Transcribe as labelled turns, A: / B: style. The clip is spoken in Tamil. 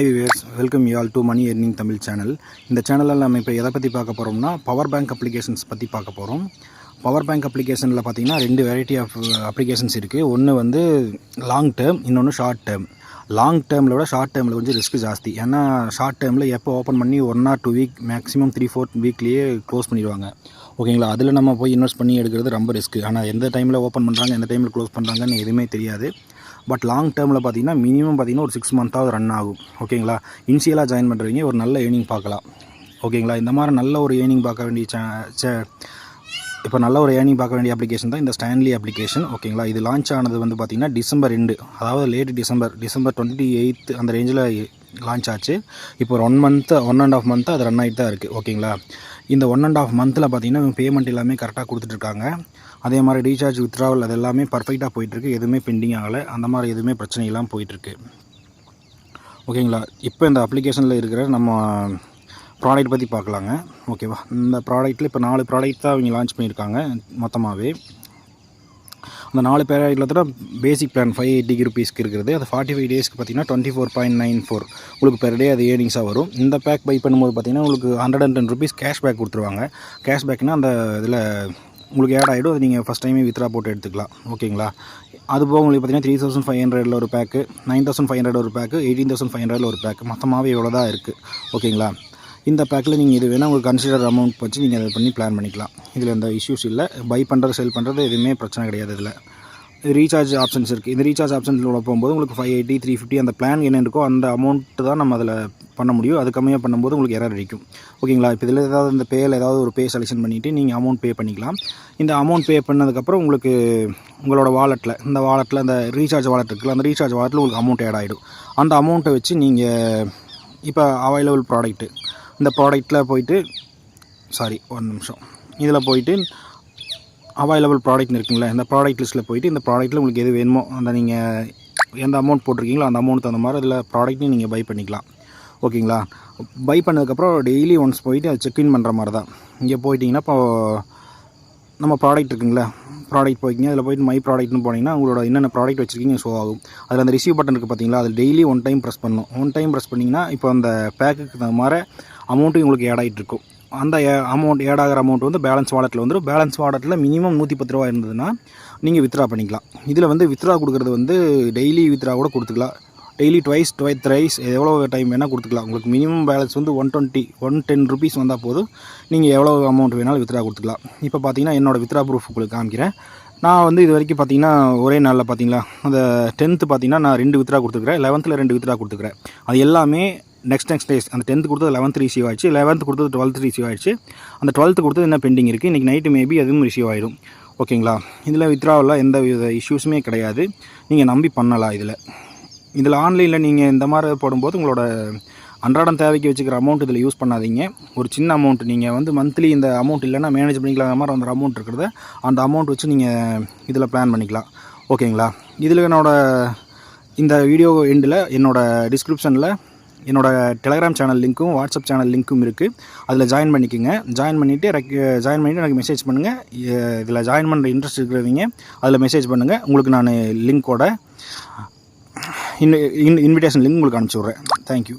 A: Hi viewers welcome you all to money earning Tamil channel இந்த சேனலில் நம்ம இப்போ எதை பற்றி பார்க்க போகிறோம்னா பவர் பேங்க் அப்ளிகேஷன்ஸ் பற்றி பார்க்க போகிறோம் பவர் பேங்க் அப்ளிகேஷனில் பார்த்தீங்கன்னா ரெண்டு வெரைட்டி ஆஃப் அப்ளிகேஷன்ஸ் இருக்குது ஒன்று வந்து லாங் டேர்ம் இன்னொன்று ஷார்ட் டேர்ம் லாங் டேர்மில் விட ஷார்ட் டேர்மில் கொஞ்சம் ரிஸ்க் ஜாஸ்தி. ஏன்னா ஷார்ட் டேர்மில் எப்போ ஓப்பன் பண்ணி one or two week maximum three fourth வீக்லேயே close பண்ணிடுவாங்க. ஓகேங்களா அதில் நம்ம போய் இன்வெஸ்ட் பண்ணி எடுக்கிறது ரொம்ப ரிஸ்க் ஆனால் எந்த டைமில் ஓப்பன் பண்ணுறாங்க எந்த டைமில் க்ளோஸ் பண்ணுறாங்கன்னு எதுவுமே தெரியாது. பட் லாங் டேர்மில் பார்த்தீங்கன்னா மினிமம் பார்த்தீங்கன்னா ஒரு சிக்ஸ் மந்த்தாவது ரன் ஆகும். ஓகேங்களா? இனிஷியலாக ஜாயின் பண்ணுறீங்க ஒரு நல்ல ஏர்னிங் பார்க்கலாம். ஓகேங்களா? இந்த மாதிரி நல்ல ஒரு ஏர்னிங் பார்க்க வேண்டிய சே இப்போ நல்ல ஒரு ஏர்னிங் பார்க்க வேண்டிய அப்ளிகேஷன் தான் இந்த ஸ்டான்லி அப்ளிகேஷன் ஓகேங்களா? இது லான்ச் ஆனது வந்து பார்த்திங்கன்னா டிசம்பர் ரெண்டு அதாவது late December December twenty eighth அந்த ரேஞ்சில் லான்ச் ஆச்சு. இப்போ ஒரு one month one and half month அது ரன் ஆகிட்டு தான் இருக்குது ஓகேங்களா இந்த ஒன் அண்ட் ஆஃப் மந்தில் பார்த்தீங்கன்னா பேமெண்ட் எல்லாமே கரெக்டாக கொடுத்துட்ருக்காங்க. அதே மாதிரி ரீசார்ஜ் வித்ராவல் அது எல்லாமே பர்ஃபெக்டாக போயிட்டுருக்கு. எதுவுமே பெண்டிங் ஆகலை. அந்த மாதிரி எதுவுமே பிரச்சனை இல்லாமல் போயிட்டுருக்கு. ஓகேங்களா இப்போ இந்த அப்ளிகேஷனில் இருக்கிற நம்ம ப்ராடக்ட் பற்றி பார்க்கலாங்க. ஓகேவா இந்த ப்ராடக்ட்டில் இப்போ நாலு ப்ராடக்ட் தான் அவங்க லான்ச் பண்ணியிருக்காங்க மொத்தமாகவே அந்த நாலு ப்ராடக்ட்டில் தான் பேசிக் பிளான் ஃபைவ் எயிட்டிக்கு ருபீஸ்க்கு இருக்கிறது. அது ஃபார்ட்டி ஃபைவ் டேஸ்க்கு பார்த்தீங்கன்னா twenty four point nine four உங்களுக்கு பெர் டே அது ஏர்னிங்ஸாக வரும். இந்த பேக் பை பண்ணும்போது பார்த்தீங்கன்னா உங்களுக்கு hundred and ten rupees cashback கொடுத்துருவாங்க. கேஷ்பேக்னால் அந்த இதில் உங்களுக்கு ஆட் ஆகிடும் அது நீங்கள் ஃபஸ்ட் டைமே வித்ரா போட்டு எடுத்துக்கலாம். ஓகேங்களா அது போக உங்களுக்கு பார்த்தீங்கன்னா த்ரீ தௌசண்ட் ஃபைவ் ஹண்ட்ரடில் ஒரு pack nine thousand five hundred ஒரு பேக்கு எயிட்டீன் தௌசண்ட் ஃபைவ் ஹண்ட்ரடில் ஒரு பேக்கு மொத்தமாகவே இவ்வளோ தான் இருக்குது ஓகேங்களா இந்த பேக்கில் நீங்கள் இது வேணால் உங்களுக்கு கன்சிடர் அமௌண்ட் வச்சு நீங்கள் அதை பண்ணி பிளான் பண்ணிக்கலாம். இதில் எந்த இஷ்யூஸ் இல்லை. பை பண்ணுறது செல் பண்ணுறது எதுவுமே பிரச்சனை கிடையாது இதில். ரீசார்ஜ் ஆப்ஷன்ஸ் இருக்குது இந்த ரீசார்ஜ் ஆப்ஷன்ஸில் போகும்போது உங்களுக்கு ஃபைவ் எயிட்டி த்ரீ ஃபிஃப்டி அந்த பிளான் என்ன இருக்கோ அந்த அமௌண்ட்டு தான் நம்ம அதில் பண்ண முடியும். அது கம்மியாக பண்ணும்போது உங்களுக்கு எரர் அடிக்கும். ஓகேங்களா இப்போ இதில் ஏதாவது இந்த பேயில் ஏதாவது ஒரு பே செலெக்ஷன் பண்ணிவிட்டு நீங்கள் அமௌண்ட் பே பண்ணிக்கலாம். இந்த அமௌண்ட் பே பண்ணதுக்கப்புறம் உங்களுக்கு உங்களோட வாலெட்டில் இந்த வாலெட்டில் அந்த ரீசார்ஜ் வாலெட் இருக்குல்ல அந்த ரீசார்ஜ் வாலெட்டில் உங்களுக்கு அமௌண்ட் ஆட் ஆகிடும் அந்த அமௌண்ட்டை வச்சு நீங்கள் இப்போ அவைலபிள் ப்ராடக்ட்டு இந்த ப்ராடக்ட்டில் போயிட்டு சாரி ஒரு நிமிஷம். இதில் போயிட்டு அவைலபிள் ப்ராடக்ட் இருக்குங்களா இந்த ப்ராடக்ட் லிஸ்ட்டில் போயிட்டு இந்த ப்ராடக்ட்டில் உங்களுக்கு எது வேணுமோ அந்த நீங்கள் எந்த அமௌண்ட் போட்டிருக்கீங்களோ அந்த அமௌண்ட் தகுந்த மாதிரி அதில் ப்ராடக்ட்டையும் நீங்கள் பை பண்ணிக்கலாம். ஓகேங்களா? பை பண்ணதுக்கப்புறம் டெய்லி ஒன்ஸ் போயிட்டு அதை செக்இன் பண்ணுற மாதிரி தான் இங்கே போயிட்டிங்கன்னா இப்போ நம்ம ப்ராடக்ட் இருக்குங்களா ப்ராடக்ட் போய்க்கிங்க அதில் போயிட்டு மை ப்ராடக்ட்னு போனீங்கன்னா உங்களோட என்னென்ன ப்ராடக்ட் வச்சுருக்கீங்க ஷோ ஆகும். அதில் அந்த ரிசீவ் பட்டன் இருக்குது பார்த்தீங்களா அதில் டெய்லி ஒன் டைம் ப்ரெஸ் பண்ணணும். ஒன் டைம் ப்ரெஸ் பண்ணிங்கன்னா இப்போ அந்த பேக்குக்கு தகுந்த மாதிரி அமௌண்ட்டும் உங்களுக்கு ஆட் ஆகிட்டு இருக்கும் அந்த அமௌண்ட் ஆட் ஆகிற அமௌண்ட் வந்து பேலன்ஸ் வாலெட்டில் வந்துடும் பேலன்ஸ் வாலெட்டில் மினிமம் நூற்றி பத்து ரூபா இருந்ததுன்னா நீங்கள் வித்ரா பண்ணிக்கலாம். இதில் வந்து வித்ரா கொடுக்குறது வந்து டெய்லி வித்ரா கூட கொடுத்துக்கலாம். டெய்லி ட்வைஸ் டுவை த்ரைஸ் எவ்வளோ டைம் வேணால் கொடுத்துக்கலாம். உங்களுக்கு மினிமம் பேலன்ஸ் வந்து one twenty one ten rupees வந்தால் போதும். நீங்கள் எவ்வளோ அமௌண்ட் வேணாலும் வித்ரா கொடுத்துக்கலாம். இப்போ பார்த்தீங்கன்னா என்னோடய வித்ரா ப்ரூஃப் உங்களுக்கு காமிக்கிறேன். நான் வந்து இது வரைக்கும் பார்த்தீங்கன்னா ஒரே நாளில் பார்த்தீங்களா அந்த டென்த்து பார்த்தீங்கன்னா நான் ரெண்டு வித்ரா கொடுத்துருக்குறேன். லெவன்த்தில் ரெண்டு வித்ரா கொடுத்துருக்குறேன். அது எல்லாமே நெக்ஸ்ட் நெக்ஸ்ட் டேஸ் அந்த டென்த்து கொடுத்தது லெவன்த் ரிசீவ் ஆயிடுச்சு. லெவன்த்து கொடுத்தது டுவெல்த் ரிசீவ் ஆயிடுச்சு. அந்த டுவெல்த்து கொடுத்தது என்ன பெண்டிங் இருக்குது இன்றைக்கி நைட்டு மேபி அதுவும் ரிசீவ் ஆகிடும் ஓகேங்களா இதில் வித்ராவில் எந்த வித இஷ்யூஸுமே கிடையாது. நீங்கள் நம்பி பண்ணலாம் இதில். இதில் ஆன்லைனில் நீங்கள் இந்த மாதிரி போடும்போது உங்களோட அன்றாடம் தேவைக்கு வச்சுக்கிற அமௌண்ட் இதில் யூஸ் பண்ணாதீங்க. ஒரு சின்ன அமௌண்ட் நீங்கள் வந்து மந்த்லி இந்த அமௌண்ட் இல்லைன்னா மேனேஜ் பண்ணிக்கலாம். மாதிரி அந்த அமௌண்ட் இருக்கிறத அந்த அமௌண்ட் வச்சு நீங்கள் இதில் பிளான் பண்ணிக்கலாம். ஓகேங்களா இதில் என்னோடய இந்த வீடியோ எண்டில் என்னோடய டிஸ்கிரிப்ஷனில் என்னோடய டெலகிராம் சேனல் லிங்க்கும் வாட்ஸ்அப் சேனல் லிங்க்கும் இருக்குது அதில் ஜாயின் பண்ணிக்கோங்க. ஜாயின் பண்ணிவிட்டு ரெக் ஜாயின் பண்ணிவிட்டு எனக்கு மெசேஜ் பண்ணுங்கள் இதில் ஜாயின் பண்ணுற இன்ட்ரெஸ்ட் இருக்கிறவங்க அதில் மெசேஜ் பண்ணுங்கள் உங்களுக்கு நான் லிங்க்கோட இன் இன்விடேஷன் லிங்க் உங்களுக்கு அனுப்பிச்சி விட்றேன். தேங்க்யூ